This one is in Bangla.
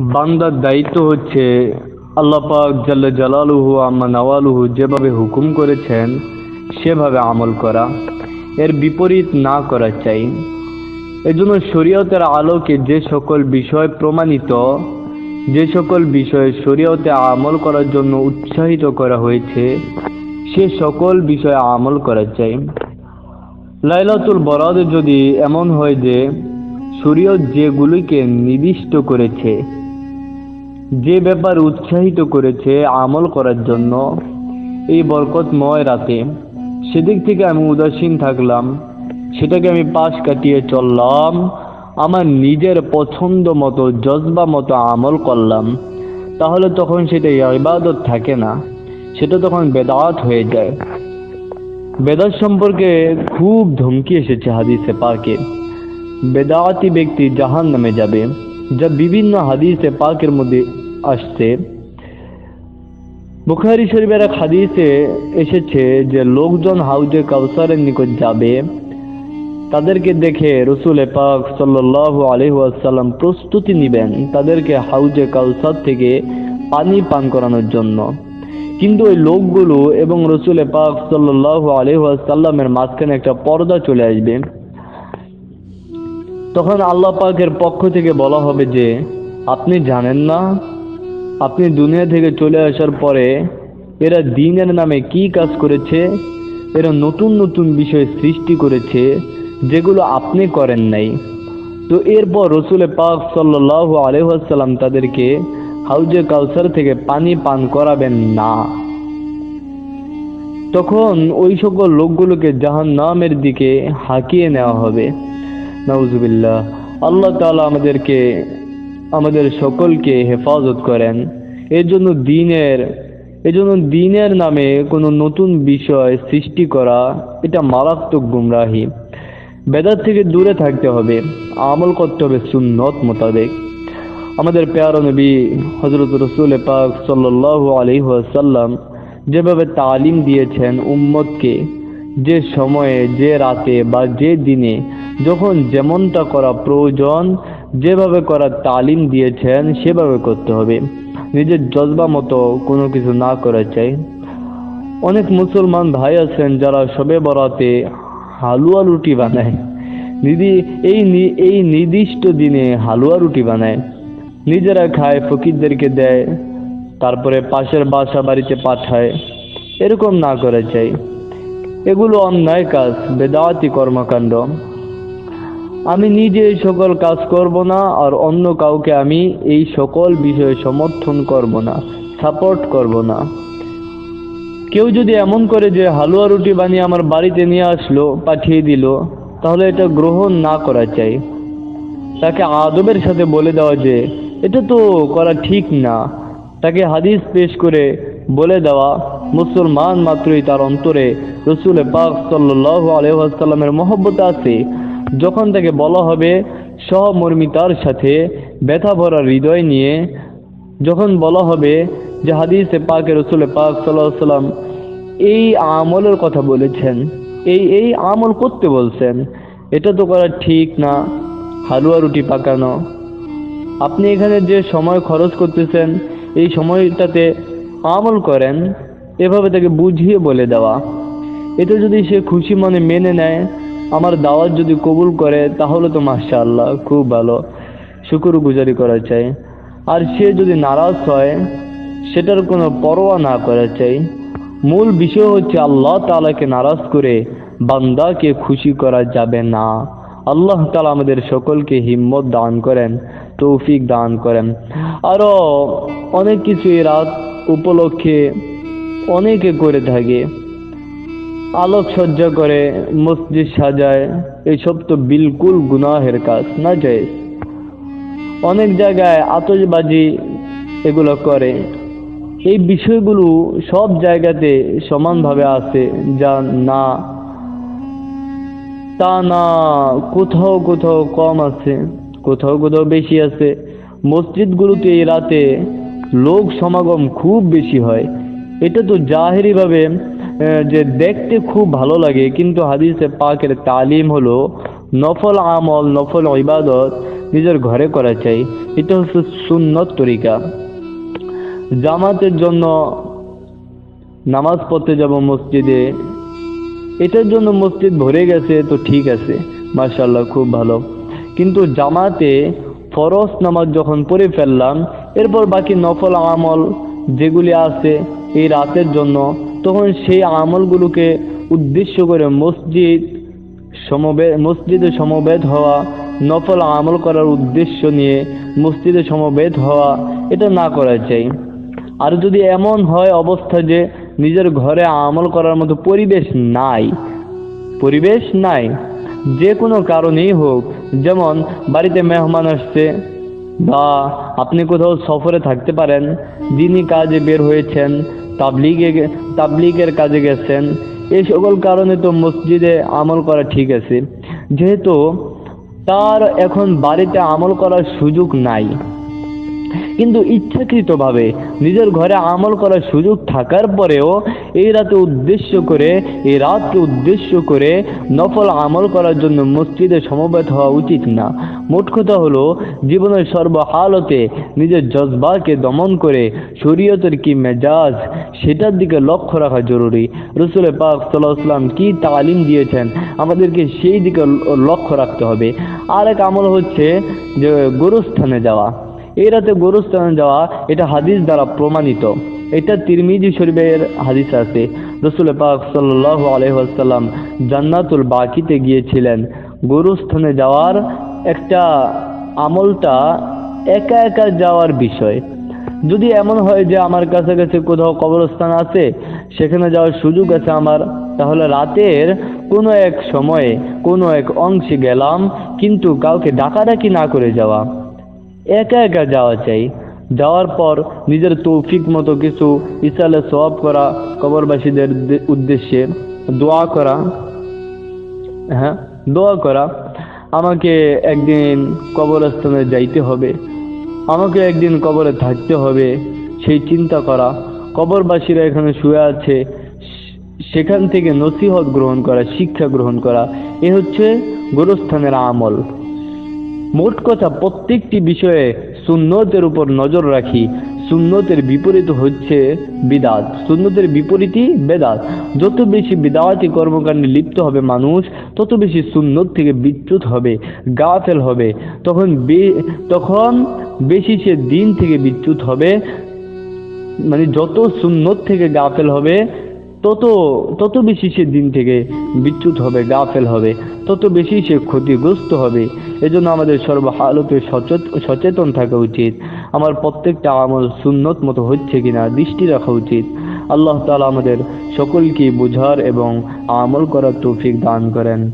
বান্দার দায়িত্ব হচ্ছে আল্লাহ পাক জাল্লা জালালুহু আম্মা নওয়ালুহু যেভাবে হুকুম করেছেন, সেভাবে আমল করা। এর বিপরীত না করা চাই। এজন্য শরীয়তের আলোকে যে সকল বিষয় প্রমাণিত, যে সকল বিষয়ে শরীয়তে আমল করার জন্য উৎসাহিত করা হয়েছে, সে সকল বিষয়ে আমল করা চাই। লাইলাতুল বরাদ যদি এমন হয় যে, শরীয়ত যেগুলিকে নির্দিষ্ট করেছে যে ব্যাপার উৎসাহিত করেছে আমল করার জন্য, এই বরকতময় রাতে। সেদিক থেকে আমি উদাসীন থাকলাম, সেটাকে আমি পাশ কাটিয়ে চললাম, আমার নিজের পছন্দ মতো, জজবা মতো আমল করলাম। তাহলে তখন সেটা ইবাদত থাকে না, সেটা তখন বেদাত হয়ে যায়। বেদাত সম্পর্কে খুব ধমকি এসেছে হাদিসে পাকে। বেদাতি ব্যক্তি জাহান নামে যাবে, যা বিভিন্ন হাদিসে পাকের মধ্যে আসছে। বুখারি শরীফের এক হাদিসে এসেছে যে, লোকজন হাউজে কাউসারের নিকট যাবে, তাদেরকে দেখে রসুল পাক সাল্লাহ আলহাসাল্লাম প্রস্তুতি নেবেন তাদেরকে হাউজে কাউসার থেকে পানি পান করানোর জন্য। কিন্তু ওই লোকগুলো এবং রসুল পাক সাল্লাহ আলহাসাল্লামের মাঝখানে একটা পর্দা চলে আসবে। তখন আল্লাহ পাকের পক্ষ থেকে বলা হবে যে, আপনি জানেন না আপনি দুনিয়া থেকে চলে আসার পরে এরা দিনের নামে কি কাজ করেছে? এরা নতুন নতুন বিষয় সৃষ্টি করেছে যেগুলো আপনি করেন নাই। তো এরপর রসুলে পাক সাল্লাহ আলহাসাল্লাম তাদেরকে হাউজে কাউসার থেকে পানি পান করাবেন না। তখন ওই সকল লোকগুলোকে জাহান নামের দিকে হাঁকিয়ে নেওয়া হবে। নাউজুবিল্লাহ, আল্লাহ তাআলা আমাদেরকে আমাদের সকলকে হেফাজত করেন। এর জন্য দিনের, এজন্য দিনের নামে কোনো নতুন বিষয় সৃষ্টি করা এটা মারাত্মক গুমরাহি। বেদাত থেকে দূরে থাকতে হবে, আমল করতে হবে সুন্নত মোতাবেক। আমাদের পেয়ার নবী হজরত রসুল পাক সাল্লাহ আলহাসাল্লাম যেভাবে তালিম দিয়েছেন উম্মতকে, যে সময়ে, যে রাতে বা যে দিনে, যখন যেমনটা করা প্রয়োজন যেভাবে করার তালিম দিয়েছেন, সেভাবে করতে হবে। নিজের জজবা মতো কোনো কিছু না করা চাই। অনেক মুসলমান ভাই আছেন যারা সবে বরাতে হালুয়া রুটি বানায়। দিদি এই এই নির্দিষ্ট দিনে হালুয়া রুটি বানায়। নিজেরা খায়, ফকিরদেরকে দেয়, তারপরে পাশের বাসা বাড়িতে পাঠায়। এরকম না করা চাই। এগুলো অন্যায় কাজ বেদাওয়াতি কর্মকাণ্ড। আমি নিজে এই সকল কাজ করব না, আর অন্য কাউকে আমি এই সকল বিষয়ে সমর্থন করব না সাপোর্ট করব না। কেউ যদি এমন করে যে হালুয়া রুটি বানিয়ে আমার বাড়িতে নিয়ে আসলো, পাঠিয়ে দিল, তাহলে এটা গ্রহণ না করা চাই। তাকে আদবের সাথে বলে দেওয়া যে, এটা তো করা ঠিক না। তাকে হাদিস পেশ করে বলে দেওয়া, মুসলমান মাত্রই তার অন্তরে রসুল পাক সাল্লাহ আলহামের মহব্বত আছে। যখন তাকে বলা হবে সহমর্মিতার সাথে ব্যথা ভরা হৃদয় নিয়ে যখন বলা হবে যে হাদিসে পাকে রসুল পাক সাল্লাহ সাল্লাম এই আমলের কথা বলেছেন, এই এই আমল করতে বলছেন, এটা তো করা ঠিক না, হালুয়া রুটি পাকানো। আপনি এখানে যে সময় খরচ করতেছেন, এই সময়টাতে আমল করেন, এভাবে তাকে বুঝিয়ে বলে দেওয়া। এতে যদি সে খুশি মনে মেনে নেয় আমার দাওয়াত যদি কবুল করে, তাহলে তো মাসা আল্লাহ খুব ভালো। শুকুর গুজারি করা চাই। আর সে যদি নারাজ হয়, সেটার কোনো পরোয়া না করা চাই। মূল বিষয় হচ্ছে আল্লাহ তালাকে নারাজ করে বান্দাকে খুশি করা যাবে না। আল্লাহ তালা আমাদের সকলকে হিম্মত দান করেন, তৌফিক দান করেন। আরও অনেক কিছু এই রাত উপলক্ষে অনেকে করে থাকে। আলোকসজ্জা করে, মসজিদ সাজায় এইসব তো বিলকুল গুনাহের কাজ, না যায় অনেক জায়গায় আতশবাজি এগুলো করে। এই বিষয়গুলো সব জায়গাতে সমানভাবে আছে, যা না। তা না, কোথাও কোথাও কম আছে, কোথাও কোথাও বেশি আছে। মসজিদগুলোতে এই রাতে লোক সমাগম খুব বেশি হয়। এটা তো জাহেরিভাবে যে দেখতে খুব ভালো লাগে, কিন্তু হাদিসে পাকের তালিম হলো নফল আমল, নফল ইবাদত নিজের ঘরে করা চাই। এটা হচ্ছে সুন্নত তরিকা। জামাতের জন্য নামাজ পড়তে যাব মসজিদে, এটার জন্য মসজিদ ভরে গেছে, তো ঠিক আছে মার্শাল্লাহ খুব ভালো। কিন্তু জামাতে ফরজ নামাজ যখন পড়ে ফেললাম, এরপর বাকি নফল আমল যেগুলি আছে এই রাতের জন্য তখন সেই আমলগুলোকে উদ্দেশ্য করে মসজিদ সমবে মসজিদে সমবেত হওয়া, নফল আমল করার উদ্দেশ্য নিয়ে মসজিদে সমবেত হওয়া, এটা না করা চাই। আর যদি এমন হয় অবস্থা যে নিজের ঘরে আমল করার মতো পরিবেশ নাই পরিবেশ নাই, যে কোনো কারণেই হোক, যেমন বাড়িতে মেহমান আসছে বা আপনি কোথাও সফরে থাকতে পারেন, যিনি কাজে বের হয়েছেন তাবলিগে তাবলিগের কাজে গেছেন। এই সকল কারণে তো মসজিদে আমল করা ঠিক আছে। যেহেতু তার এখন বাড়িতে আমল করার সুযোগ নাই। কিন্তু ইচ্ছাকৃতভাবে নিজের ঘরে আমল করার সুযোগ থাকার পরেও এই রাতে উদ্দেশ্য করে, এই রাতকে উদ্দেশ্য করে নফল আমল করার জন্য মসজিদে সমবেত হওয়া উচিত না। মোট কথা হলো, জীবনের সর্বহালতে নিজের জজবাকে দমন করে শরীয়তের কি মেজাজ, সেটার দিকে লক্ষ্য রাখা জরুরি। রসুল পাক সাল্লাম কি তালিম দিয়েছেন, আমাদেরকে সেই দিকে লক্ষ্য রাখতে হবে। আর এক আমল হচ্ছে যে গরুস্থানে যাওয়া। এই রাতে গরুস্থানে যাওয়া এটা হাদিস দ্বারা প্রমাণিত। এটা তিরমিজি শরীফের হাদিস আছে। রসুল পাক সাল্লাহ আলহাম জান্নাতুল বাকিতে গিয়েছিলেন। গরুস্থানে যাওয়ার একটা আমলটা একা একা যাওয়ার বিষয়। যদি এমন হয় যে আমার কাছাকাছি কোথাও কবরস্থান আছে, সেখানে যাওয়ার সুযোগ আছে আমার, তাহলে রাতের কোনো এক সময়ে, কোনো এক অংশে গেলাম, কিন্তু কাউকে ডাকাডাকি না করে যাওয়া। একা একা যাওয়া চাই। যাওয়ার পর নিজের তৌফিক মতো কিছু ইসালে সওয়াব করা কবরবাসীদের উদ্দেশ্যে দোয়া করা। হ্যাঁ দোয়া করা। আমাকে একদিন কবরস্থানে যাইতে হবে। আমাকে একদিন কবরে থাকতে হবে, সেই চিন্তা করা। কবরবাসীরা এখানে শুয়ে আছে। সেখান থেকে নসিহত গ্রহণ করা, শিক্ষা গ্রহণ করা। এ হচ্ছে গোরস্থানের আমল। মোট কথা প্রত্যেকটি বিষয়ে সুন্নতের উপর নজর রাখি। সুন্নতের বিপরীত হচ্ছে বিদাত। সুন্নতের বিপরীতই বেদাত। যত বেশি বিদাওয়াতি কর্মকাণ্ডে লিপ্ত হবে মানুষ, তত বেশি সুন্নত থেকে বিচ্যুত হবে, গাফেল হবে। তখন তখন বেশি সে দিন থেকে বিচ্যুত হবে। মানে যত সুন্নত থেকে গাফেল হবে, তত তত বেশি সে দিন থেকে বিচ্যুত হবে, গাফেল হবে। তত বেশি সে ক্ষতিগ্রস্ত হবে। এজন্য আমাদের সর্বহালতে সচেত, সচেতন থাকা উচিত। আমার প্রত্যেকটা আমল সুন্নত মতো হচ্ছে কিনা দৃষ্টি রাখা উচিত। আল্লাহ তালা আমাদের সকলকে বোঝার এবং আমল করার তৌফিক দান করেন।